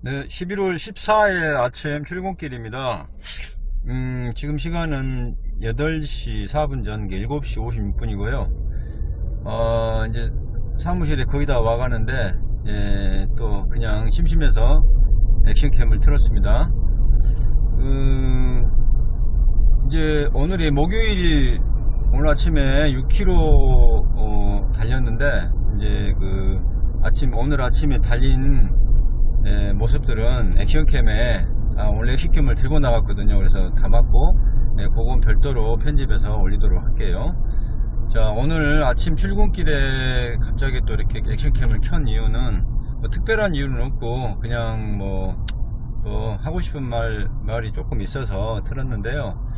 네, 11월 14일 아침 출근길입니다. 음, 지금 시간은 8시 4분 전 7시 56분이고요. 어, 이제 사무실에 거의 다 와가는데, 예, 또 그냥 심심해서 액션캠을 틀었습니다. 그, 이제 오늘이 목요일, 오늘 아침에 6km 어, 달렸는데, 이제 그 아침, 오늘 아침에 달린 예, 모습들은 액션캠에 아, 원래 액션캠을 들고 나갔거든요. 그래서 담았고 예, 그건 별도로 편집해서 올리도록 할게요. 자 오늘 아침 출근길에 갑자기 또 이렇게 액션캠을 켠 이유는 뭐 특별한 이유는 없고 그냥 뭐 또 하고 싶은 말 말이 조금 있어서 틀었는데요.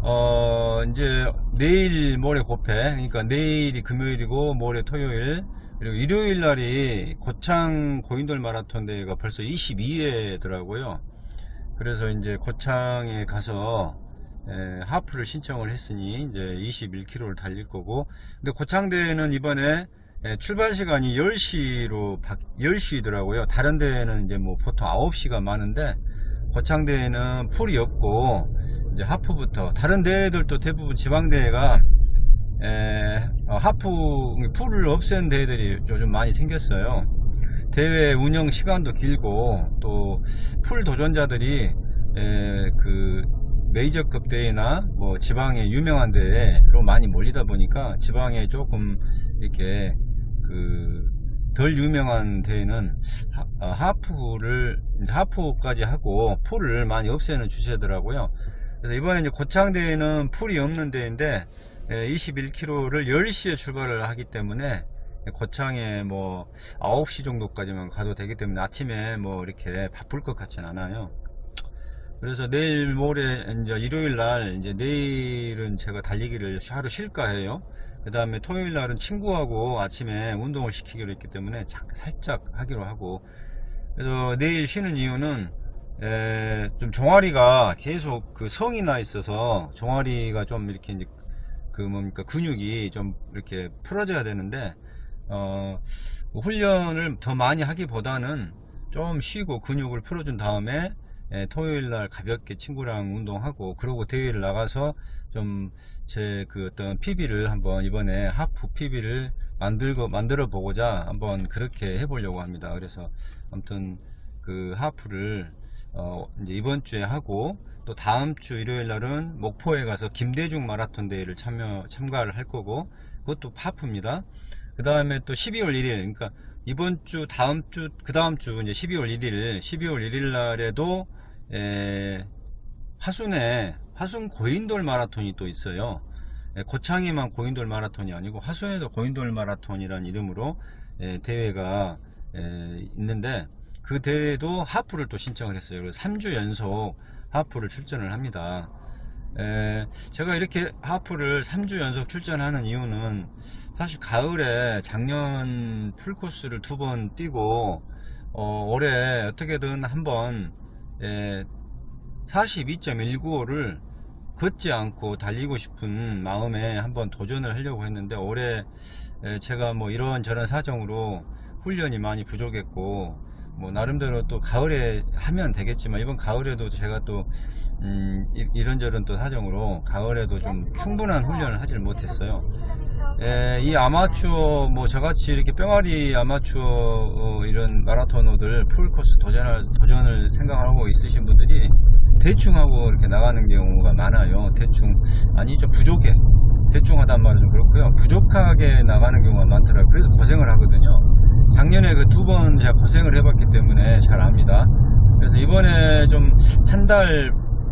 어 이제 내일 모레 고패 그러니까 내일이 금요일이고 모레 토요일 그리고 일요일 날이 고창 고인돌 마라톤 대회가 벌써 22회더라고요. 그래서 이제 고창에 가서 에, 하프를 신청을 했으니 이제 21km를 달릴 거고 근데 고창 대회는 이번에 에, 출발 시간이 10시로 10시더라고요. 다른 대회는 이제 뭐 보통 9시가 많은데 고창 대회는 풀이 없고 이제 하프부터 다른 대회들도 대부분 지방 대회가 에, 어, 하프 풀을 없앤 대회들이 요즘 많이 생겼어요. 대회 운영 시간도 길고 또 풀 도전자들이 에, 그 메이저급 대회나 뭐 지방의 유명한 대회로 많이 몰리다 보니까 지방에 조금 이렇게 그 덜 유명한 대회는 하, 어, 이제 하프까지 하고 풀을 많이 없애는 추세더라고요. 그래서 이번에 이제 고창 대회는 풀이 없는 대회인데 21km를 10시에 출발을 하기 때문에 고창에 뭐 9시 정도까지만 가도 되기 때문에 아침에 뭐 이렇게 바쁠 것 같지는 않아요. 그래서 내일 모레 이제 일요일 날 이제 내일은 제가 달리기를 하루 쉴까 해요. 그 다음에 토요일 날은 친구하고 아침에 운동을 시키기로 했기 때문에 살짝 하기로 하고 그래서 내일 쉬는 이유는 에, 좀 종아리가 계속 그 성이 나 있어서 종아리가 좀 이렇게 이제 그 뭡니까 근육이 좀 이렇게 풀어져야 되는데 어 훈련을 더 많이 하기보다는 좀 쉬고 근육을 풀어준 다음에 예, 토요일 날 가볍게 친구랑 운동하고 그러고 대회를 나가서 좀 제 그 어떤 PB를 한번 이번에 하프 PB를 만들고 만들어 보고자 한번 그렇게 해보려고 합니다. 그래서 아무튼 그 하프를 어 이제 이번 주에 하고 또 다음 주 일요일 날은 목포에 가서 김대중 마라톤 대회를 참여 참가를 할 거고 그것도 하프입니다. 그 다음에 또 12월 1일 그러니까 이번 주 다음 주 그 다음 주 이제 12월 1일 12월 1일 날에도 에, 화순에 화순 고인돌 마라톤이 또 있어요. 에, 고창에만 고인돌 마라톤이 아니고 화순에도 고인돌 마라톤이라는 이름으로 에, 대회가 에, 있는데 그 대회도 하프를 또 신청을 했어요. 그래서 3주 연속 하프를 출전을 합니다. 에, 제가 이렇게 하프를 3주 연속 출전하는 이유는 사실 가을에 작년 풀코스를 두 번 뛰고 어, 올해 어떻게든 한번 42.195를 걷지 않고 달리고 싶은 마음에 한번 도전을 하려고 했는데 올해 에, 제가 뭐 이런저런 사정으로 훈련이 많이 부족했고 뭐 나름대로 또 가을에 하면 되겠지만 이번 가을에도 제가 또 음, 이, 런저런 또 사정으로 가을에도 좀 충분한 훈련을 하질 못했어요. 에, 이 아마추어 뭐 저같이 이렇게 뿅아리 아마추어 어, 이런 마라토너들 풀코스 도전할 도전을 생각하고 있으신 분들이 대충 하고 이렇게 나가는 경우가 많아요. 대충 아니 좀 부족해. 대충 하단 말은 좀 그렇고요. 부족하게 나가는 경우가 많더라고요. 그래서 고생을 하거든요. 작년에 그 두 번 제가 고생을 해봤기 때문에 잘 압니다. 그래서 이번에 좀 한 달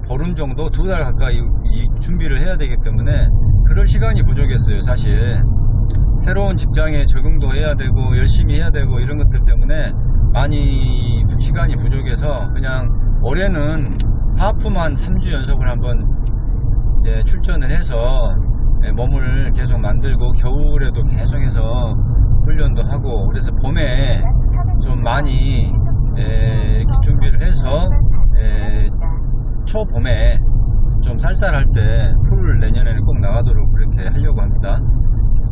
보름 정도 두 달 가까이 이 준비를 해야 되기 때문에 그럴 시간이 부족했어요 사실 새로운 직장에 적응도 해야 되고 열심히 해야 되고 이런 것들 때문에 많이 시간이 부족해서 그냥 올해는 하프만 3주 연속을 한번 예, 출전을 해서 예, 몸을 계속 만들고 겨울에도 계속해서 훈련도 하고 그래서 봄에 좀 많이 예, 이렇게 준비를 해서 예, 초봄에 좀 쌀쌀할 때 풀을 내년에는 꼭 나가도록 그렇게 하려고 합니다.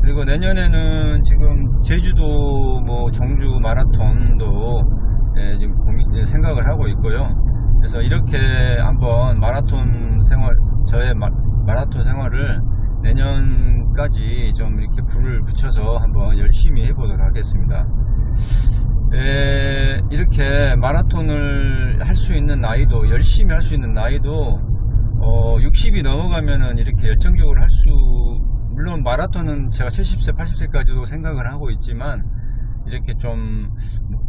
그리고 내년에는 지금 제주도 뭐 정주 마라톤도 예, 지금 고민, 생각을 하고 있고요. 그래서 이렇게 한번 마라톤 생활, 저의 마, 마라톤 생활을 내년 까지 좀 이렇게 불을 붙여서 한번 열심히 해보도록 하겠습니다. 에, 이렇게 마라톤을 할 수 있는 나이도, 열심히 할 수 있는 나이도, 어, 60이 넘어가면은 이렇게 열정적으로 할 수, 물론 마라톤은 제가 70세, 80세까지도 생각을 하고 있지만, 이렇게 좀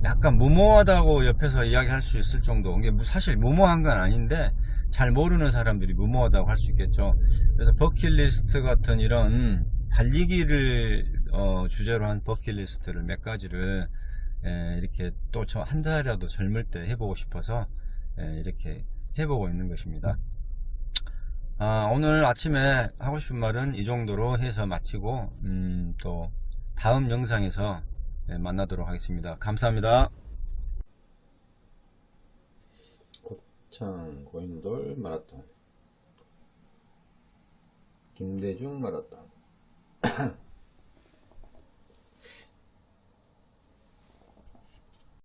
약간 무모하다고 옆에서 이야기할 수 있을 정도. 이게 뭐 사실 무모한 건 아닌데 잘 모르는 사람들이 무모하다고 할 수 있겠죠. 그래서 버킷리스트 같은 이런 달리기를 어, 주제로 한 버킷리스트를 몇 가지를 에, 이렇게 또 저 한 달이라도 젊을 때 해보고 싶어서 에, 이렇게 해보고 있는 것입니다. 아, 오늘 아침에 하고 싶은 말은 이 정도로 해서 마치고 음, 또 다음 영상에서 네, 만나도록 하겠습니다. 감사합니다. 고창 고인돌 마라톤. 김대중 마라톤